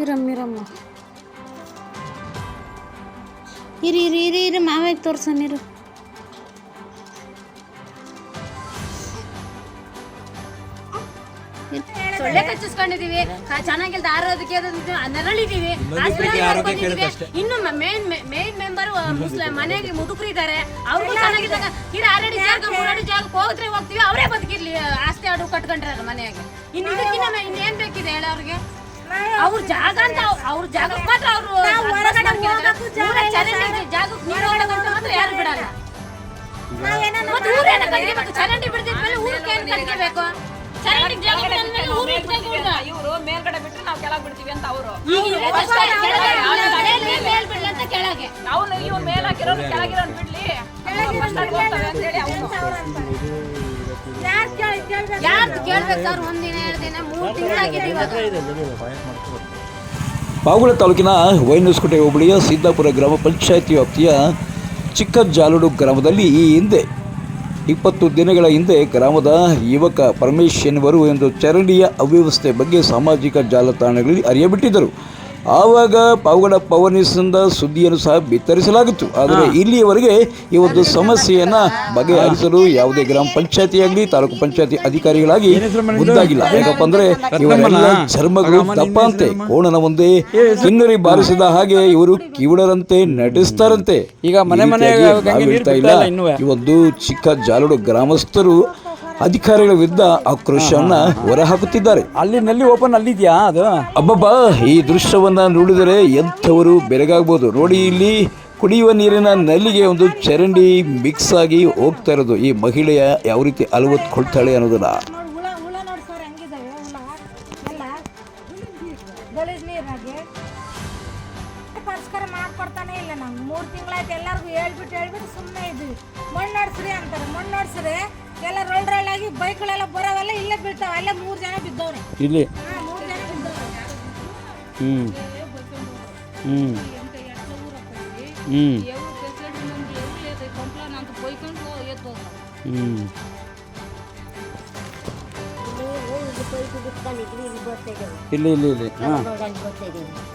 ಇರಮ್ಮ ಇರಮ್ಮ. ಇರಿ ಇರಿ ಇರಿ ಇರಿ ಮಾವಾಗಿ ತೋರ್ಸೋಣ ಇರು. ಸೊಳ್ಳೆ ಕಚ್ಚಿಸ್ಕೊಂಡಿದೀವಿ ಚೆನ್ನಾಗಿಲ್ದ ಆರೋಗ್ಯಕ್ಕೆ ನರಳಿದೀವಿ. ಇನ್ನು ಮೇನ್ ಮೇನ್ ಮೆಂಬರ್ ಮುಸ್ಲಿಂ ಮನೆಗೆ ಮುದುಕರು ಇದ್ದಾರೆ. ಅವ್ರು ಚೆನ್ನಾಗಿದ್ದಾಗ ಇದು ಆರಡಿ ಜಾಗ ಮೂರಡಿ ಜಾಗಕ್ಕೆ ಹೋದ್ರೆ ಹೋಗ್ತೀವಿ. ಅವರೇ ಬದುಕಿರ್ಲಿ ಆಸ್ತಿ ಆಡು ಕಟ್ಕೊಂಡ್ರೆ ಮನೆಯಾಗೆ. ಇನ್ನು ಇದಕ್ಕಿನ್ನ ಇನ್ನೇನ್ ಬೇಕಿದೆ ಹೇಳ ಅವ್ರಿಗೆ? ಅವ್ರ ಜಾಗ ಅಂತ ಅವ್- ಅವ್ರ ಜಾಗಕ್ಕೆ ಮಾತ್ರ ಅವರು ಜಾಗಕ್ಕೆ ನೀರು ಹೊರಗಂತ ಮಾತ್ರ ಯಾರು ಬಿಡಲ್ಲ. ಮತ್ತೆ ಊರೇನ ಕಟ್ಕೋಬೇಕು ಚರಂಡಿ ಬಿಡ್ದಿದ್ಮೇಲೆ ಊರಿಗೆ ಏನ್ ಕಟ್ಕೋಬೇಕು ಇವರು ಮೇಲ್ಗಡೆ ನಾವು ಕೆಳಗ್ ಬಿಡ್ತೀವಿ ಅಂತ ಅವರು. ಅವನು ಇವ್ ಮೇಲ್ ಹಾಕಿರೋನು ಕೆಳಗಿರೋನು ಬಿಡ್ಲಿ. ಸರ್ ಒಂದಿನ ಎರಡು ದಿನ ಮೂರು ಪಾವಗಡ ತಾಲೂಕಿನ ವೈನಸ್ಕೋಟೆ ಹೋಬಳಿಯ ಸಿದ್ದಾಪುರ ಗ್ರಾಮ ಪಂಚಾಯಿತಿ ವ್ಯಾಪ್ತಿಯ ಚಿಕ್ಕ ಜಾಲುಡು ಗ್ರಾಮದಲ್ಲಿ ಈ ಹಿಂದೆ ಇಪ್ಪತ್ತು ದಿನಗಳ ಹಿಂದೆ ಗ್ರಾಮದ ಯುವಕ ಪರಮೇಶ್ ಎನ್ನುವರು ಒಂದು ಚರಂಡಿಯ ಅವ್ಯವಸ್ಥೆ ಬಗ್ಗೆ ಸಾಮಾಜಿಕ ಜಾಲತಾಣಗಳಲ್ಲಿ ಅರಿಯಬಿಟ್ಟಿದ್ದರು. ಆವಾಗ ಅವುಗಳ ಪವನಿಸಿಂದ ಸುದ್ದಿಯನ್ನು ಸಹ ಬಿತ್ತರಿಸಲಾಗಿತ್ತು. ಆದರೆ ಇಲ್ಲಿಯವರೆಗೆ ಈ ಒಂದು ಸಮಸ್ಯೆಯನ್ನು ಬಗೆಹರಿಸಲು ಯಾವುದೇ ಗ್ರಾಮ ಪಂಚಾಯತಿ ಆಗಲಿ ತಾಲೂಕು ಪಂಚಾಯತಿ ಅಧಿಕಾರಿಗಳಾಗಿ ಮುಂದಾಗಿಲ್ಲ ಯಾಕಪ್ಪ ಅಂದ್ರೆ ಇವರೆಲ್ಲ ಚರ್ಮಗಳು ದಪ್ಪಂತೆ. ಕೋಣನ ಮುಂದೆ ಕಿನ್ನರಿ ಬಾರಿಸಿದ ಹಾಗೆ ಇವರು ಕಿವುಡರಂತೆ ನಟಿಸ್ತಾರಂತೆ ಈಗ ಮನೆ ಮನೆ ಈ ಒಂದು ಚಿಕ್ಕ ಜಾಲುಡು ಗ್ರಾಮಸ್ಥರು ಅಧಿಕಾರಿಗಳ ವಿರುದ್ಧ ಆಕ್ರೋಶವನ್ನ ಹೊರಹಾಕುತ್ತಿದ್ದಾರೆ. ಅಲ್ಲಿ ನಲ್ಲಿ ಓಪನ್ ಅಲ್ಲಿದ್ಯಾ ಅದು? ಅಬ್ಬಬ್ಬಾ ಈ ದೃಶ್ಯವನ್ನ ನೋಡಿದರೆ ಎಂಥವರು ಬೆರಗಾಗಬಹುದು ನೋಡಿ ಇಲ್ಲಿ ಕುಡಿಯುವ ನೀರಿನ ನಲ್ಲಿಗೆ ಒಂದು ಚರಂಡಿ ಮಿಕ್ಸ್ ಆಗಿ ಹೋಗ್ತಾ ಇರೋದು. ಈ ಮಹಿಳೆಯ ಯಾವ ರೀತಿ ಅಲವತ್ಕೊಳ್ತಾಳೆ ಅನ್ನೋದನ್ನ. ಮೂರ್ ಪರಿಷ್ಕಾರ ಮಾಡ್ಕೊಡ್ತಾನೆ ಇಲ್ಲ ನಾವು ಮೂರು ತಿಂಗಳಾಯ್ತು ಎಲ್ಲರಿಗೂ ಹೇಳ್ಬಿಟ್ಟು ಹೇಳ್ಬಿಟ್ಟು ಸುಮ್ಮನೆ ಇದ್ವಿ. ಮಣ್ಣು ನೋಡ್ಸ್ರಿ ಅಂತಾರೆ. ಮಣ್ಣು ನೋಡ್ಸ್ರಿ ಎಲ್ಲ ರೋಲ್ ರೋಲ್ ಆಗಿ ಬೈಕ್ಗಳೆಲ್ಲ ಬರೋವೆಲ್ಲ ಇಲ್ಲೇ ಬೀಳ್ತಾವೆ ಅಲ್ಲೇ ಮೂರು ಜನ ಬಿದ್ದವ್ರೆ. ಇಲ್ಲಿ? ಹ್ಞೂ ಮೂರು ಜನ ಬಿದ್ದವ್ರೆ. ಹ್ಞೂ ಹ್ಮ್. ಹ್ಮ್. ಇಲ್ಲಿ ಇಲ್ಲಿ ಇಲ್ಲಿ ಹಾಂ.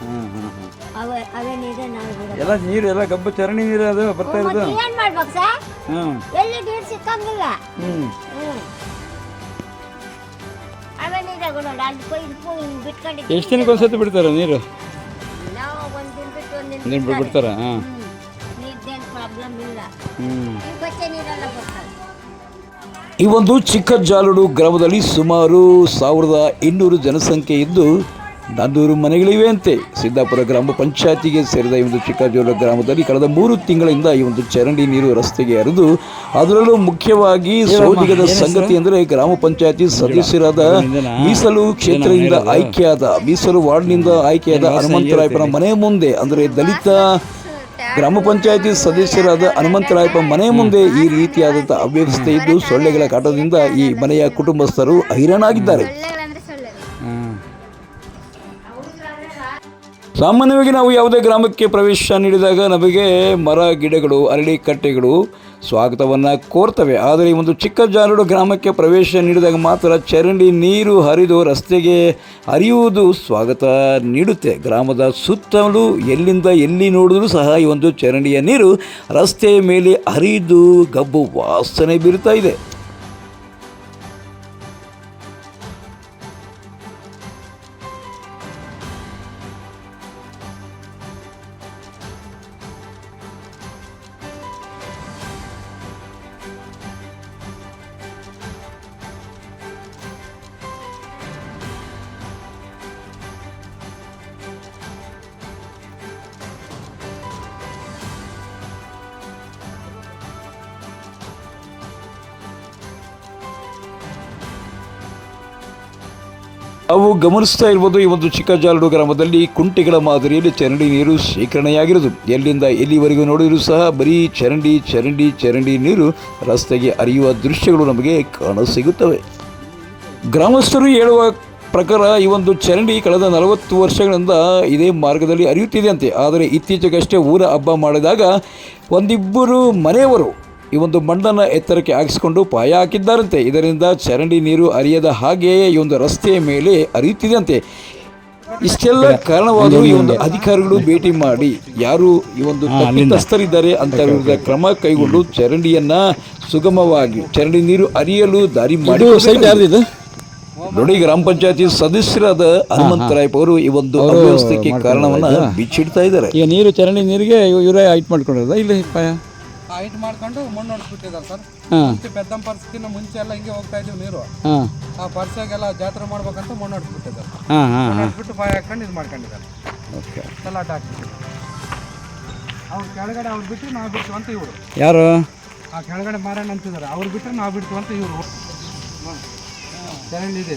ಹಾಂ ಹಾಂ ಹಾಂ ಅವೇ ನೀರೇ ನಾವು ಎಲ್ಲ ನೀರು ಎಲ್ಲ ಗಬ್ಬು ಚರಣಿ ನೀರು ಅದು ಬರ್ತಾ ಇರೋದು. ಏನು ಮಾಡ್ಬೇಕು ಸರ್? ಹ್ಮ್. ಎಲ್ಲಿ ನೀರು ಸಿಕ್ಕಂಗಿಲ್ಲ. ಹ್ಮ್. ಅವೇ ನೀರಾಗ ನೋಡಿ ಅಲ್ಲಿ ಪೈ ಬಿಟ್ಕೊಂಡಿದ್ದೀವಿ. ಎಷ್ಟು ದಿನಕ್ಕೆ ಒಂದ್ಸತಿ ಬಿಡ್ತಾರೆ ನೀರು? ನಾವು ಒಂದು ದಿನ ಬಿಟ್ಟು ಒಂದು ದಿನ ನೀರು ಬಿಡ್ತಾರ. ಹಾಂ. ನೀರ್ದೇನು ಪ್ರಾಬ್ಲಮ್ ಇಲ್ಲ. ಹ್ಮ್. ಈ ಬಚ್ಚೆ ನೀರೆಲ್ಲ ಬರ್ತಾರೆ ಈ ಒಂದು ಚಿಕ್ಕ ಜಾಲುಡು ಗ್ರಾಮದಲ್ಲಿ ಸುಮಾರು ಸಾವಿರದ ಇನ್ನೂರು ಜನಸಂಖ್ಯೆ ಇದ್ದು ನಾನ್ನೂರು ಮನೆಗಳಿವೆ ಅಂತೆ. ಸಿದ್ದಾಪುರ ಗ್ರಾಮ ಪಂಚಾಯತಿಗೆ ಸೇರಿದ ಈ ಒಂದು ಚಿಕ್ಕ ಜಾಲುಡು ಗ್ರಾಮದಲ್ಲಿ ಕಳೆದ ಮೂರು ತಿಂಗಳಿಂದ ಈ ಒಂದು ಚರಂಡಿ ನೀರು ರಸ್ತೆಗೆ ಹರಿದು ಅದರಲ್ಲೂ ಮುಖ್ಯವಾಗಿ ಸೌದಿಗದ ಸಂಗತಿ ಅಂದರೆ ಗ್ರಾಮ ಪಂಚಾಯತಿ ಸದಸ್ಯರಾದ ಮೀಸಲು ಕ್ಷೇತ್ರದಿಂದ ಆಯ್ಕೆಯಾದ ಮೀಸಲು ವಾರ್ಡ್ನಿಂದ ಆಯ್ಕೆಯಾದ ಹನುಮಂತರಾಯಪ್ಪನ ಮನೆ ಮುಂದೆ ಅಂದರೆ ದಲಿತ ಗ್ರಾಮ ಪಂಚಾಯತಿ ಸದಸ್ಯರಾದ ಹನುಮಂತರಾಯಪ್ಪ ಮನೆ ಮುಂದೆ ಈ ರೀತಿಯಾದಂಥ ಅವ್ಯವಸ್ಥೆ ಇದ್ದು ಸೊಳ್ಳೆಗಳ ಕಾಟದಿಂದ ಈ ಮನೆಯ ಕುಟುಂಬಸ್ಥರು ಹೈರಾಣಾಗಿದ್ದಾರೆ. ಸಾಮಾನ್ಯವಾಗಿ ನಾವು ಯಾವುದೇ ಗ್ರಾಮಕ್ಕೆ ಪ್ರವೇಶ ನೀಡಿದಾಗ ನಮಗೆ ಮರ, ಗಿಡಗಳು, ಅರಳಿ ಕಟ್ಟೆಗಳು ಸ್ವಾಗತವನ್ನು ಕೋರ್ತವೆ. ಆದರೆ ಒಂದು ಚಿಕ್ಕ ಗ್ರಾಮಕ್ಕೆ ಪ್ರವೇಶ ನೀಡಿದಾಗ ಮಾತ್ರ ಚರಂಡಿ ನೀರು ಹರಿದು ರಸ್ತೆಗೆ ಹರಿಯುವುದು ಸ್ವಾಗತ ನೀಡುತ್ತೆ. ಗ್ರಾಮದ ಸುತ್ತಲೂ ಎಲ್ಲಿಂದ ಎಲ್ಲಿ ನೋಡಿದ್ರೂ ಸಹ ಈ ಒಂದು ಚರಂಡಿಯ ನೀರು ರಸ್ತೆಯ ಮೇಲೆ ಹರಿದು ಗಬ್ಬು ವಾಸನೆ ಬೀರುತ್ತಾ ಇದೆ. ಅವು ಗಮನಿಸ್ತಾ ಇರ್ಬೋದು ಈ ಒಂದು ಚಿಕ್ಕಜಾಲಡು ಗ್ರಾಮದಲ್ಲಿ ಕುಂಟೆಗಳ ಮಾದರಿಯಲ್ಲಿ ಚರಂಡಿ ನೀರು ಶೇಖರಣೆಯಾಗಿರೋದು ಎಲ್ಲಿಂದ ಎಲ್ಲಿವರೆಗೂ ನೋಡಿದರೂ ಸಹ ಬರೀ ಚರಂಡಿ ಚರಂಡಿ ಚರಂಡಿ ನೀರು ರಸ್ತೆಗೆ ಹರಿಯುವ ದೃಶ್ಯಗಳು ನಮಗೆ ಕಾಣಸಿಗುತ್ತವೆ. ಗ್ರಾಮಸ್ಥರು ಹೇಳುವ ಪ್ರಕಾರ ಈ ಒಂದು ಚರಂಡಿ ಕಳೆದ ನಲವತ್ತು ವರ್ಷಗಳಿಂದ ಇದೇ ಮಾರ್ಗದಲ್ಲಿ ಅರಿಯುತ್ತಿದೆ ಅಂತೆ. ಆದರೆ ಇತ್ತೀಚೆಗಷ್ಟೇ ಊರ ಹಬ್ಬ ಮಾಡಿದಾಗ ಒಂದಿಬ್ಬರು ಮನೆಯವರು ಈ ಒಂದು ಮಣ್ಣನ್ನು ಎತ್ತರಕ್ಕೆ ಹಾಕಿಸಿಕೊಂಡು ಪಾಯ ಹಾಕಿದ್ದಾರಂತೆ. ಇದರಿಂದ ಚರಂಡಿ ನೀರು ಅರಿಯದ ಹಾಗೆಯೇ ಈ ಒಂದು ರಸ್ತೆಯ ಮೇಲೆ ಹರಿಯುತ್ತಿದೆ ಅಂತೆ ಇಷ್ಟೆಲ್ಲ ಕಾರಣವಾದರೂ ಈ ಒಂದು ಅಧಿಕಾರಿಗಳು ಭೇಟಿ ಮಾಡಿ ಯಾರು ಈ ಒಂದು ತಪ್ಪಿತಸ್ಥರಿದ್ದಾರೆ ಅಂತ ವಿರುದ್ಧ ಕ್ರಮ ಕೈಗೊಂಡು ಚರಂಡಿಯನ್ನ ಸುಗಮವಾಗಿ ಚರಂಡಿ ನೀರು ಅರಿಯಲು ದಾರಿ ಮಾಡಿ ನೋಡಿ ಗ್ರಾಮ ಪಂಚಾಯತಿ ಸದಸ್ಯರಾದ ಹನುಮಂತರಾಯಪ್ಪ ಅವರು ಈ ಒಂದು ಅವ್ಯವಸ್ಥೆಗೆ ಕಾರಣವನ್ನ ಬಿಚ್ಚಿಡ್ತಾ ಇದ್ದಾರೆ. ಈಗ ನೀರು ಚರಂಡಿ ನೀರಿಗೆ ಇವ್- ಇವರೇ ಐಟ್ ಮಾಡ್ಕೊಂಡಿರೋದ? ಇಲ್ಲಿ ಹೈಟ್ ಮಾಡ್ಕೊಂಡು ಮಣ್ಣು ಹೊಡ್ಸ್ಬಿಟ್ಟಿದ್ದಾರೆ ಸರ್. ಹಾಂ. ಮುಂಚೆ ಪೆದ್ದಂ ಪರ್ಸ್ಕಿನ್ನ ಮುಂಚೆ ಎಲ್ಲ ಹಿಂಗೆ ಹೋಗ್ತಾ ಇದೀವಿ ನೀರು. ಹಾಂ. ಆ ಪರ್ಸಾಗೆಲ್ಲ ಜಾತ್ರೆ ಮಾಡ್ಬೇಕಂತ ಮಣ್ಣು ಹೊಡ್ಸ್ಬಿಟ್ಟಿದ್ದಾರೆ ಹಾಂ ಹೊಡ್ಸ್ಬಿಟ್ಟು ಬಾಯಿ ಹಾಕೊಂಡು ಇದು ಮಾಡ್ಕೊಂಡಿದ್ದಾರೆ. ಓಕೆ. ಹಾಕ್ಬಿಟ್ಟು. ಅವ್ರು ಕೆಳಗಡೆ ಅವ್ರು ಬಿಟ್ಟು ನಾವು ಬಿಡ್ತೀವಿ ಅಂತ ಇವರು. ಯಾರು? ಆ ಕೆಳಗಡೆ ಮಾರಣ್ಣ ಅಂತಿದ್ದಾರೆ. ಅವ್ರು ಬಿಟ್ಟರೆ ನಾವು ಬಿಡ್ತೀವಿ ಅಂತ ಇವರು. ಚರಂಡಿ ಇದೆ.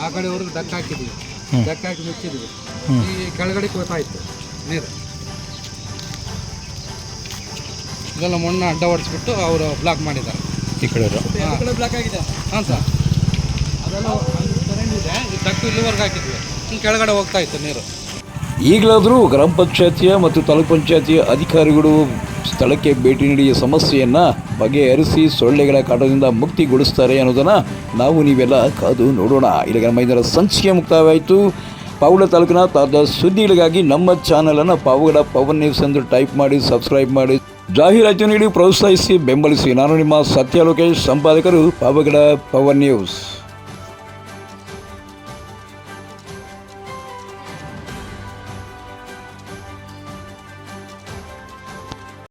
ಆ ಕಡೆ ಅವ್ರಿಗೆ ದಕ್ಕ ಹಾಕಿದೀವಿ. ದಕ್ಕ ಹಾಕಿ ಮುಚ್ಚಿದ್ವಿ. ಈ ಕೆಳಗಡೆ ಗೊತ್ತಾಯ್ತು ನೀರು. ಇದೆಲ್ಲ ಮಣ್ಣು ಅಡ್ಡ ಹೊಡಿಸ್ಬಿಟ್ಟು ಅವರು ಬ್ಲಾಕ್ ಮಾಡಿದ್ದಾರೆ. ಈ ಕಡೆ ಬ್ಲಾಕ್ ಆಗಿದೆ? ಹಾಂ ಸರ್. ಅದೆಲ್ಲ ಇದೆ. ಈ ಇಲ್ಲಿವರೆಗೆ ಹಾಕಿದ್ವಿ. ಹಿಂಗೆ ಕೆಳಗಡೆ ಹೋಗ್ತಾ ಇತ್ತು ನೀರು. ಈಗಲಾದರೂ ಗ್ರಾಮ ಪಂಚಾಯತಿಯ ಮತ್ತು ತಾಲೂಕ್ ಪಂಚಾಯತಿಯ ಅಧಿಕಾರಿಗಳು ಸ್ಥಳಕ್ಕೆ ಭೇಟಿ ನೀಡಿ ಸಮಸ್ಯೆಯನ್ನು ಬಗೆಹರಿಸಿ ಸೊಳ್ಳೆಗಳ ಕಾಟದಿಂದ ಮುಕ್ತಿಗೊಳಿಸ್ತಾರೆ ಅನ್ನೋದನ್ನು ನಾವು ನೀವೆಲ್ಲ ಕಾದು ನೋಡೋಣ. ಇಲ್ಲಿಗೆ ನಮ್ಮ ಇದರ ಸಂಚಿಕೆ ಮುಕ್ತಾಯವಾಯಿತು. ಪಾವಗಡ ತಾಲೂಕಿನ ತಾದ ಸುದ್ದಿಗಳಿಗಾಗಿ ನಮ್ಮ ಚಾನಲನ್ನು ಪಾವಗಡ ಪವನ್ ನ್ಯೂಸ್ ಎಂದು ಟೈಪ್ ಮಾಡಿ ಸಬ್ಸ್ಕ್ರೈಬ್ ಮಾಡಿ. ಜಾಹೀರಾತು ನೀಡಿ ಪ್ರೋತ್ಸಾಹಿಸಿ ಬೆಂಬಲಿಸಿ ನಾನು ನಿಮ್ಮ ಸತ್ಯ ಲೋಕೇಶ್ ಸಂಪಾದಕರು ಪಾವಗಡ ಪವರ್ ನ್ಯೂಸ್.